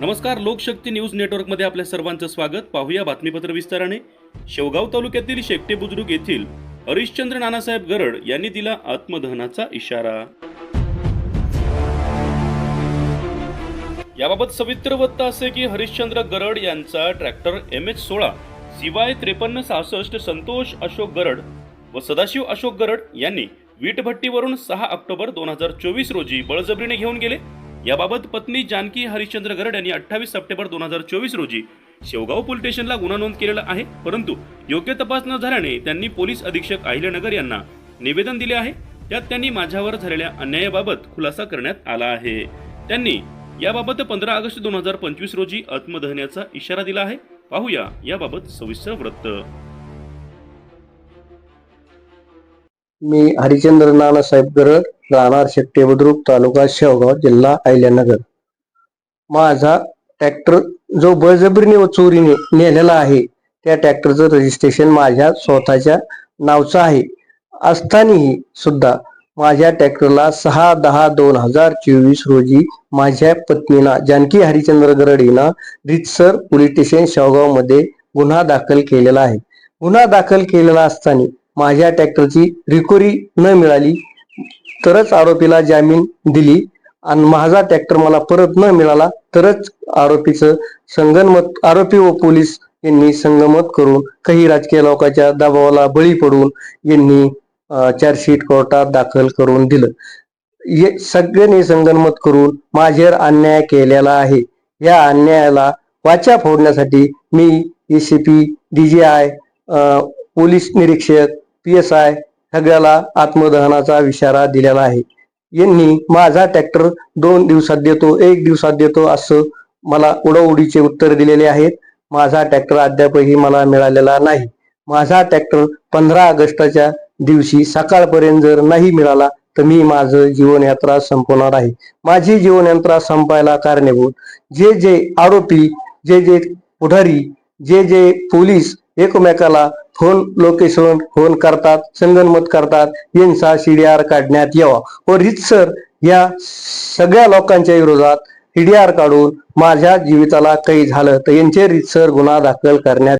नमस्कार लोकशक्ती न्यूज नेटवर्कमध्ये आपल्या सर्वांचं स्वागत. पाहूया बातमीपत्र विस्ताराने. शेवगाव तालुक्यातील शेकटे बुद्रुक येथील हरिश्चंद्र नानासाहेब गरड यांनी दिला आत्मदहनाचा इशारा. याबाबत सविस्तर वृत्त असे की हरिश्चंद्र गरड यांचा ट्रॅक्टर एम एच सोळा सीवाय त्रेपन्न सहासष्ट संतोष अशोक गरड व सदाशिव अशोक गरड यांनी वीटभट्टीवरून सहा ऑक्टोबर दोन हजार चोवीस रोजी बळजबरीने घेऊन गेले. याबाबत पत्नी जानकी हरिश्चंद्र गरड यांनी अठ्ठावीस सप्टेंबर दोन हजार चोवीस रोजी शेवगाव पोलीस स्टेशनला गुन्हा नोंद केलेला आहे परंतु योग्य तपास न झाल्याने त्यांनी पोलीस अधीक्षक अहिल्यानगर यांना निवेदन दिले आहे. त्यात त्यांनी माझ्यावर झालेल्या अन्यायाबाबत खुलासा करण्यात आला आहे. त्यांनी याबाबत पंधरा ऑगस्ट दोन हजार पंचवीस रोजी आत्मदहनाचा इशारा दिला आहे. पाहूया याबाबत सविस्तर वृत्त. मी हरिचंद्र नानासाहेब गरड राहणार शेट्टे बुद्रुक तालुका शेवगाव जिल्हा अहिल्यानगर. माझा ट्रॅक्टर जो बळजबरीने व चोरीने नेलेला आहे त्या ट्रॅक्टरचं रजिस्ट्रेशन माझ्या स्वतःच्या नावचं आहे. असतानाही सुद्धा माझ्या ट्रॅक्टरला सहा दहा दोन हजार चोवीस रोजी माझ्या पत्नीना जानकी हरिचंद्र गरडीना रितसर पोलीस स्टेशन शेवगावमध्ये गुन्हा दाखल केलेला आहे. गुन्हा दाखल केलेला असताना माझ्या ट्रॅक्टरची रिकोरी न मिळाली तरच आरोपीला जामीन दिली. आणि माझा ट्रॅक्टर मला परत न मिळाला तरच आरोपीचं संगनमत आरोपी व पोलीस यांनी संगमत करून काही राजकीय लोकांच्या दबावाला बळी पडून यांनी चार्जशीट कोर्टात दाखल करून दिलं. सगळ्यांनी संगनमत करून माझ्यावर अन्याय केलेला आहे. या अन्यायाला वाचा फोडण्यासाठी मी एसीपी डीजीआय पोलीस निरीक्षक पी एस आय सगळ्याला आत्मदहनाचा इशारा दिलेला आहे. यांनी माझा ट्रॅक्टर दोन दिवसात देतो एक दिवसात देतो असं मला उडवडीचे उत्तर दिलेले आहेत. माझा ट्रॅक्टर अद्यापही मला मिळालेला नाही. माझा ट्रॅक्टर पंधरा ऑगस्टच्या दिवशी सकाळपर्यंत जर नाही मिळाला तर मी माझं जीवनयात्रा संपवणार आहे. माझी जीवनयात्रा संपायला कारणीभूत जे जे आरोपी जे जे पुढारी जे जे पोलीस एकमेकाला फोन लोकेशन फोन करतात संगनमत करतात यांचा सीडीआर काढण्यात यावा. व रितसर या सगळ्या लोकांच्या विरोधात सीडीआर काढून माझ्या जीविताला काही झालं. तर यांचे रितसर गुन्हा दाखल करण्यात